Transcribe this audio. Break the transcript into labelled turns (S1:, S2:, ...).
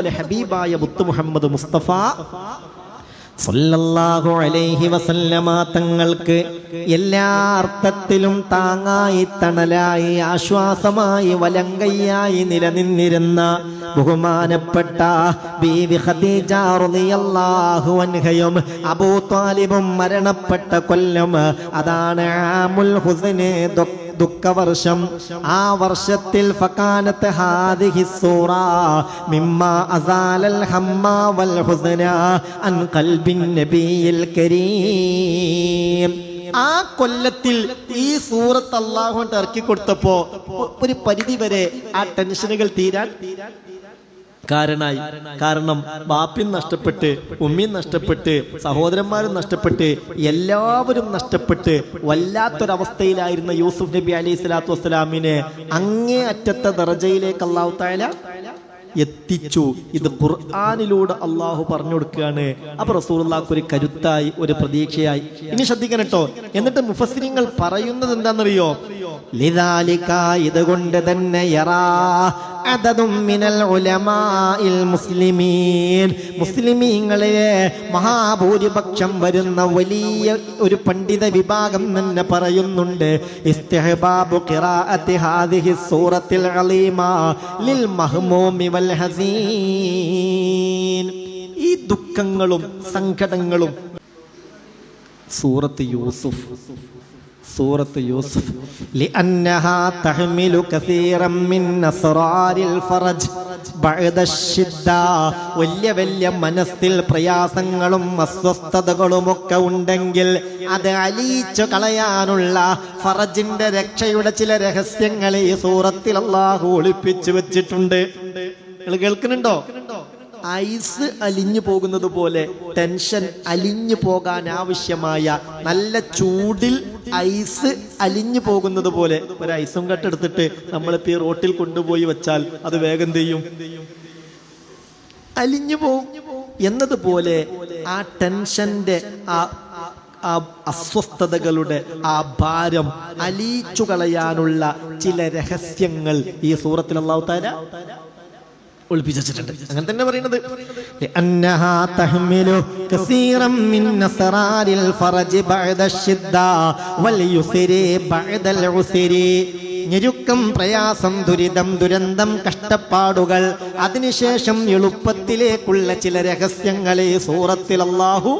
S1: എന്നതുപോലെ ഹബീബായ മുത്തു മുഹമ്മദ് മുസ്തഫ സല്ലല്ലാഹു അലൈഹി വസല്ലമ തങ്ങൾക്ക് എല്ലാ അർത്ഥത്തിലും താങ്ങായി തണലായി ആശ്വാസമായി വലങ്കയ്യായി നിലനിന്നിരുന്ന ബഹുമാനപ്പെട്ട ബീവി ഖദീജ റളിയല്ലാഹു അൻഹയും അബൂ താലിബും മരണപ്പെട്ട കൊല്ലം അതാണ് ആമുൽ ഹുസൈനെ ദുഃഖ ദുഃഖവർഷം. ആ വർഷത്തിൽ ഫകാനത്ത് ഹാദിഹി സൂറ മിമ്മ അസാലൽ ഹമ്മ വൽ ഹുസ്ന അൻ ഖൽബിൻ നബിയിൽ കരീം. ആ കൊല്ലത്തിൽ ഈ സൂറത്ത് അള്ളാഹു ഇറക്കി കൊടുത്തപ്പോ ഒരു പരിധി വരെ ആ ടെൻഷനുകൾ തീരാൻ കാരണായി കാരണം ബാപ്പിൻ നഷ്ടപ്പെട്ട് ഉമ്മയും നഷ്ടപ്പെട്ട് സഹോദരന്മാരും നഷ്ടപ്പെട്ട് എല്ലാവരും നഷ്ടപ്പെട്ട് വല്ലാത്തൊരവസ്ഥയിലായിരുന്ന യൂസുഫ് നബി അലൈഹി സ്വലാത്തു വസ്സലാമിനെ അങ്ങേ അറ്റത്തെ ദർജയിലേക്ക് അള്ളാഹു താല എത്തിച്ചു. ഇത് ഖുർആാനിലൂടെ അള്ളാഹു പറഞ്ഞു കൊടുക്കുകയാണ്. അപ്പൊ റസൂലുള്ളാഹ്ക്ക് ഒരു കരുത്തായി ഒരു പ്രതീക്ഷയായി. ഇനി ശ്രദ്ധിക്കണം കേട്ടോ. എന്നിട്ട് മുഫസ്സിരിങ്ങൾ പറയുന്നത് എന്താണെന്നറിയോ? ഇതുകൊണ്ട് തന്നെ യറാ. ഉലമാഇൽ മുസ്ലിമീൻ. മുസ്ലിമീങ്ങളിലെ മഹാഭൂരിപക്ഷം വരുന്ന വലിയ ഒരു പണ്ഡിത വിഭാഗം തന്നെ പറയുന്നുണ്ട്. ഇസ്തിഹബാബു ഖിറാഅത്തി ലിൽ മഹ്മൂമി വൽ ഹസീൻ. ഈ ദുഃഖങ്ങളും സങ്കടങ്ങളും സൂറത്ത് യൂസുഫ് സൂറത്ത് യൂസുഫ് لأنها تحمل كثيرا من أسرار الفرج بعد الشدة വലിയ വലിയ മനസ്സിൽ പ്രയാസങ്ങളും അസ്വസ്ഥതകളും ഒക്കെ ഉണ്ടെങ്കിൽ അത് അലിയിച്ചു കളയാനുള്ള ഫറജിന്റെ രക്ഷയുടെ ചില രഹസ്യങ്ങൾ ഈ സൂറത്തിൽ അള്ളാഹു ഒളിപ്പിച്ചു വെച്ചിട്ടുണ്ട് നിങ്ങൾ കേൾക്കുന്നുണ്ടോ ഐസ് അലിഞ്ഞു പോകുന്നത് പോലെ ടെൻഷൻ അലിഞ്ഞു പോകാൻ ആവശ്യമായ നല്ല ചൂടിൽ ഐസ് അലിഞ്ഞു പോകുന്നത് പോലെ ഒരു ഐസും കട്ടെടുത്തിട്ട് നമ്മളിപ്പോ ഈ റോട്ടിൽ കൊണ്ടുപോയി വെച്ചാൽ അത് വേഗം ചെയ്യും? അലിഞ്ഞു പോകും എന്നതുപോലെ ആ ടെൻഷന്റെ ആ ആ അസ്വസ്ഥതകളുടെ ആ ഭാരം അലിയിച്ചു കളയാനുള്ള ചില രഹസ്യങ്ങൾ ഈ സൂറത്തിൽ അള്ളാഹു ഒളിപ്പിച്ചിട്ടുണ്ട് അങ്ങനെ തന്നെ പറയുന്നത് لأنها تحمل كثيرا من أسرار الفرج بعد الشدة واليسر بعد العسر ഞെരുക്കം പ്രയാസം ദുരിതം ദുരന്തം കഷ്ടപ്പാടുകൾ അതിനുശേഷം എളുപ്പത്തിലേക്കുള്ള ചില രഹസ്യങ്ങളെ സൂറത്തിൽ അള്ളാഹു